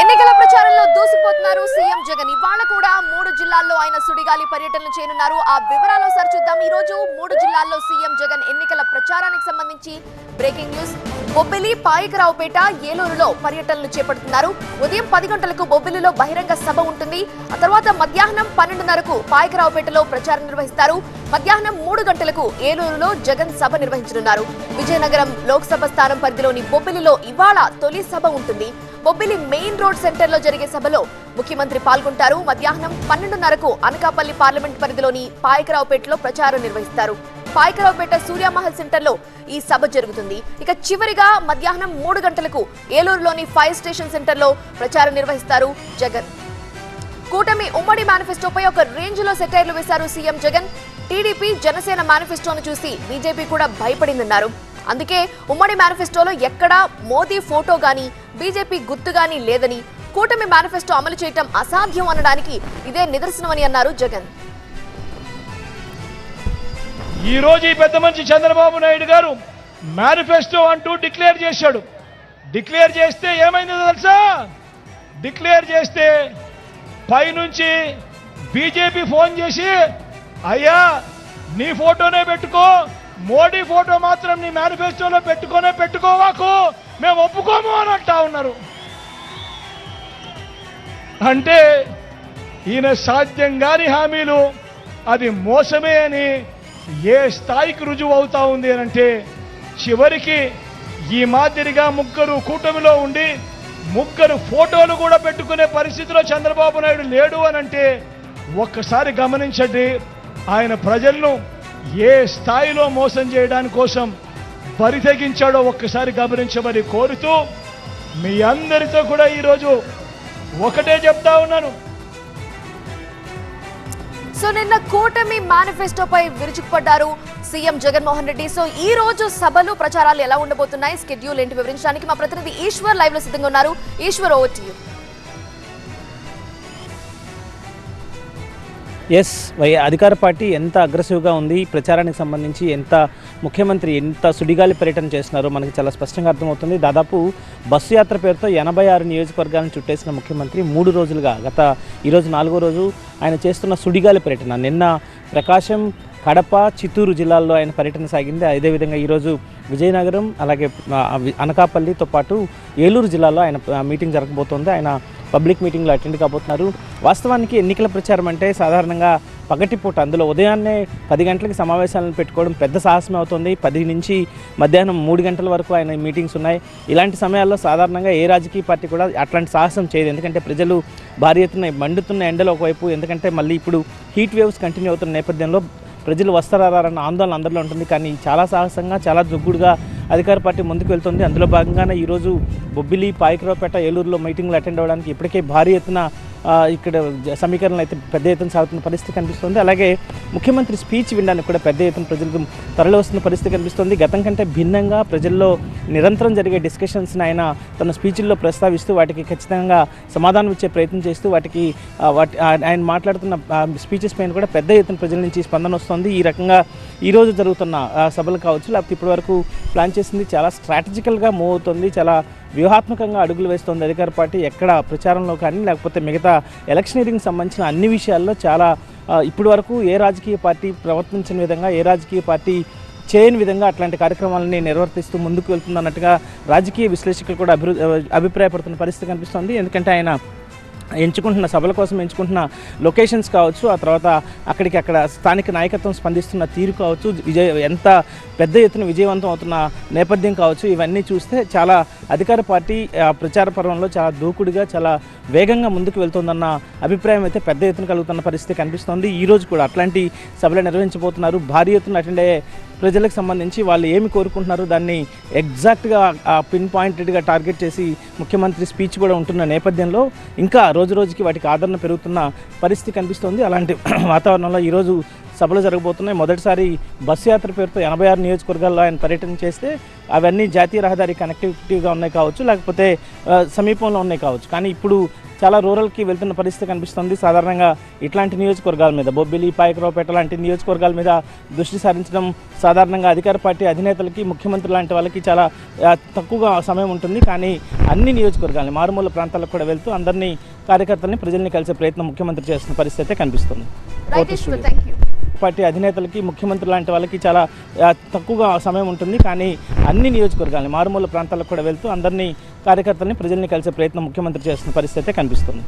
ఎన్నికల ప్రచారంలో దూసిపోతున్నారు సీఎం జగన్. ఇవాళ కూడా మూడు జిల్లాల్లో ఆయన సుడిగాలి పర్యటనలు చేయనున్నారు. ఆ వివరాలు ఒకసారి చూద్దాం. ఈ రోజు మూడు జిల్లాల్లో సీఎం జగన్ ఎన్నికల ప్రచారానికి సంబంధించి బ్రేకింగ్ న్యూస్. బొబ్బిలి పాయకరావుపేట ఏలూరులో పర్యటనలు చేపడుతున్నారు. ఉదయం పది గంటలకు బొబ్బిలిలో బహిరంగ సభ ఉంటుంది. ఆ తర్వాత మధ్యాహ్నం పన్నెండున్నరకు పాయకరావుపేటలో ప్రచారం నిర్వహిస్తారు. మధ్యాహ్నం మూడు గంటలకు ఏలూరులో జగన్ సభ నిర్వహించనున్నారు. విజయనగరం లోక్సభ స్థానం పరిధిలోని బొబ్బిలిలో ఇవాళ తొలి సభ ఉంటుంది. బొబ్బిలి మెయిన్ రోడ్ సెంటర్లో జరిగే సభలో ముఖ్యమంత్రి పాల్గొంటారు. మధ్యాహ్నం పన్నెండున్నరకు అనకాపల్లి పార్లమెంట్ పరిధిలోని పాయకరావుపేటలో ప్రచారం నిర్వహిస్తారు. పాయకరావుపేట సూర్యమహల్ సెంటర్లో ఈ సభ జరుగుతుంది. ఇక చివరిగా మధ్యాహ్నం మూడు గంటలకు ఏలూరులోని ఫైర్ స్టేషన్ సెంటర్లో ప్రచారం నిర్వహిస్తారు జగన్. కూటమి ఉమ్మడి మేనిఫెస్టోపై ఒక రేంజ్లో సెటైర్లు వేశారు సీఎం జగన్. టీడీపీ జనసేన మేనిఫెస్టోను చూసి బీజేపీ కూడా భయపడిందన్నారు. అందుకే ఉమ్మడి మేనిఫెస్టోలో ఎక్కడా మోదీ ఫోటో గాని బీజేపీ గుర్తు గాని లేదని కూటమి మేనిఫెస్టో అమలు చేయటం అసాధ్యం అనడానికి ఇదే నిదర్శనమని అన్నారు జగన్. ఈ రోజు ఈ పెద్ద మనిషి చంద్రబాబు నాయుడు గారు మేనిఫెస్టో అంటూ డిక్లేర్ చేశాడు. డిక్లేర్ చేస్తే ఏమైందో తెలుసా? డిక్లేర్ చేస్తే పైనుంచి బీజేపీ ఫోన్ చేసి అయ్యా నీ ఫోటోనే పెట్టుకో మోడీ ఫోటో మాత్రం నీ మేనిఫెస్టోలో పెట్టుకోనే పెట్టుకోవాకు. మేము ఒప్పుకోము అని అంటా ఉన్నారు. అంటే ఈయన సాధ్యం కాని హామీలు అది మోసమే అని ఏ స్థాయికి రుజువు అవుతా ఉంది అని అంటే చివరికి ఈ మాదిరిగా ముగ్గురు కూటమిలో ఉండి ముగ్గురు ఫోటోలు కూడా పెట్టుకునే పరిస్థితిలో చంద్రబాబు నాయుడు లేడు అని అంటే ఒక్కసారి గమనించండి. ఆయన ప్రజలను ఏ స్థాయిలో మోసం చేయడానికి కోసం బరి తెగించాడో ఒక్కసారి గమనించమని కోరుతూ మీ అందరితో కూడా ఈరోజు ఒకటే చెప్తా ఉన్నాను. సో నిన్న కూటమి మేనిఫెస్టోపై విరుచుకుపడ్డారు సీఎం జగన్మోహన్ రెడ్డి. సో ఈ రోజు సభలు ప్రచారాలు ఎలా ఉండబోతున్నాయి? స్కెడ్యూల్ ఏంటి వివరించడానికి మా ప్రతినిధి ఈశ్వర్ లైవ్లో సిద్ధంగా ఉన్నారు. Eshwar over to you yes why అధికార పార్టీ ఎంత అగ్రెసివ్గా ఉంది ప్రచారానికి సంబంధించి ఎంత ముఖ్యమంత్రి ఎంత సుడిగాలి పర్యటన చేస్తున్నారో మనకి చాలా స్పష్టంగా అర్థమవుతుంది. దాదాపు బస్సు యాత్ర పేరుతో ఎనభై ఆరు నియోజకవర్గాలను చుట్టేసిన ముఖ్యమంత్రి మూడు రోజులుగా గత ఈరోజు నాలుగో రోజు ఆయన చేస్తున్న సుడిగాలి పర్యటన. నిన్న ప్రకాశం కడప చిత్తూరు జిల్లాల్లో ఆయన పర్యటన సాగింది. అదేవిధంగా ఈరోజు విజయనగరం అలాగే అనకాపల్లితో పాటు ఏలూరు జిల్లాలో ఆయన మీటింగ్ జరగబోతోంది. ఆయన పబ్లిక్ మీటింగ్లో అటెండ్ కాబోతున్నారు. వాస్తవానికి ఎన్నికల ప్రచారం అంటే సాధారణంగా పగటిపూట అందులో ఉదయాన్నే పది గంటలకి సమావేశాలను పెట్టుకోవడం పెద్ద సాహసమే అవుతుంది. పది నుంచి మధ్యాహ్నం మూడు గంటల వరకు ఆయన మీటింగ్స్ ఉన్నాయి. ఇలాంటి సమయాల్లో సాధారణంగా ఏ రాజకీయ పార్టీ కూడా అట్లాంటి సాహసం చేయదు. ఎందుకంటే ప్రజలు భారీ ఎత్తున మండుతున్న ఎండలు ఒకవైపు ఎందుకంటే మళ్ళీ ఇప్పుడు హీట్ వేవ్స్ కంటిన్యూ అవుతున్న నేపథ్యంలో ప్రజలు వస్తారన్న ఆందోళన అందరిలో ఉంటుంది. కానీ చాలా సాహసంగా చాలా దుగ్గుడుగా అధికార పార్టీ ముందుకు వెళ్తుంది. అందులో భాగంగానే ఈరోజు బొబ్బిలి పాయకరావుపేట ఏలూరులో మీటింగ్లు అటెండ్ అవ్వడానికి ఇప్పటికే భారీ ఎత్తున ఇక్కడ జ- సమీకరణలు అయితే పెద్ద ఎత్తున సాగుతున్న పరిస్థితి కనిపిస్తుంది. అలాగే ముఖ్యమంత్రి స్పీచ్ వినడానికి కూడా పెద్ద ఎత్తున ప్రజలకు తరలి వస్తున్న పరిస్థితి కనిపిస్తుంది. గతం కంటే భిన్నంగా ప్రజల్లో నిరంతరం జరిగే డిస్కషన్స్ని ఆయన తన స్పీచ్ల్లో ప్రస్తావిస్తూ వాటికి ఖచ్చితంగా సమాధానం ఇచ్చే ప్రయత్నం చేస్తూ వాటికి వాటి ఆయన మాట్లాడుతున్న స్పీచెస్ పైన కూడా పెద్ద ఎత్తున ప్రజల నుంచి స్పందన వస్తుంది. ఈ రకంగా ఈరోజు జరుగుతున్న సభలు కావచ్చు లేకపోతే ఇప్పటివరకు ప్లాన్ చేసింది చాలా స్ట్రాటజికల్గా మూవ్ అవుతుంది. చాలా వ్యూహాత్మకంగా అడుగులు వేస్తోంది అధికార పార్టీ. ఎక్కడ ప్రచారంలో కానీ లేకపోతే మిగతా ఎలక్షనీరింగ్ సంబంధించిన అన్ని విషయాల్లో చాలా ఇప్పటి వరకు ఏ రాజకీయ పార్టీ ప్రవర్తించిన విధంగా ఏ రాజకీయ పార్టీ చేయని విధంగా అట్లాంటి కార్యక్రమాలని నిర్వర్తిస్తూ ముందుకు వెళ్తుందన్నట్టుగా రాజకీయ విశ్లేషకులు కూడా అభివృద్ధి అభిప్రాయపడుతున్న పరిస్థితి కనిపిస్తోంది. ఎందుకంటే ఆయన ఎంచుకుంటున్న సభల కోసం ఎంచుకుంటున్న లొకేషన్స్ కావచ్చు ఆ తర్వాత అక్కడికి అక్కడ స్థానిక నాయకత్వం స్పందిస్తున్న తీరు కావచ్చు విజయ ఎంత పెద్ద ఎత్తున విజయవంతం అవుతున్న నేపథ్యం కావచ్చు ఇవన్నీ చూస్తే చాలా అధికార పార్టీ ఆ, ప్రచార పర్వంలో చాలా దూకుడుగా చాలా వేగంగా ముందుకు వెళ్తుందన్న అభిప్రాయం అయితే పెద్ద ఎత్తున కలుగుతున్న పరిస్థితి కనిపిస్తోంది. ఈ రోజు కూడా అట్లాంటి సభలు నిర్వహించబోతున్నారు. భారీ ఎత్తున అటెండ్ అయ్యే ప్రజలకు సంబంధించి వాళ్ళు ఏమి కోరుకుంటున్నారు దాన్ని ఎగ్జాక్ట్గా పిన్ పాయింటెడ్గా టార్గెట్ చేసి ముఖ్యమంత్రి స్పీచ్ కూడా ఉంటున్న నేపథ్యంలో ఇంకా రోజు రోజుకి వాటికి ఆదరణ పెరుగుతున్న పరిస్థితి కనిపిస్తోంది. అలాంటి వాతావరణంలో ఈరోజు సభలు జరగబోతున్నాయి. మొదటిసారి బస్సు యాత్ర పేరుతో ఎనభై ఆరు నియోజకవర్గాల్లో ఆయన పర్యటన చేస్తే అవన్నీ జాతీయ రహదారి కనెక్టివిటీగా ఉన్నాయి కావచ్చు లేకపోతే సమీపంలో ఉన్నాయి కావచ్చు. కానీ ఇప్పుడు చాలా రూరల్కి వెళ్తున్న పరిస్థితి కనిపిస్తుంది. సాధారణంగా ఇట్లాంటి నియోజకవర్గాల మీద బొబ్బిలి పాయకరావుపేట లాంటి నియోజకవర్గాల మీద దృష్టి సారించడం సాధారణంగా అధికార పార్టీ అధినేతలకి ముఖ్యమంత్రి లాంటి వాళ్ళకి చాలా తక్కువగా సమయం ఉంటుంది. కానీ అన్ని నియోజకవర్గాలని మారుమూల ప్రాంతాలకు కూడా వెళ్తూ అందరినీ కార్యకర్తల్ని ప్రజల్ని కలిసే ప్రయత్నం ముఖ్యమంత్రి చేస్తున్న పరిస్థితి అయితే కనిపిస్తుంది. పార్టీ అధినేతలకి ముఖ్యమంత్రి లాంటి వాళ్ళకి చాలా తక్కువగా సమయం ఉంటుంది. కానీ అన్ని నియోజకవర్గాలని మారుమూల ప్రాంతాలకు కూడా వెళ్తూ అందరినీ కార్యకర్తల్ని ప్రజల్ని కలిసే ప్రయత్నం ముఖ్యమంత్రి చేస్తున్న పరిస్థితి అయితే కనిపిస్తుంది.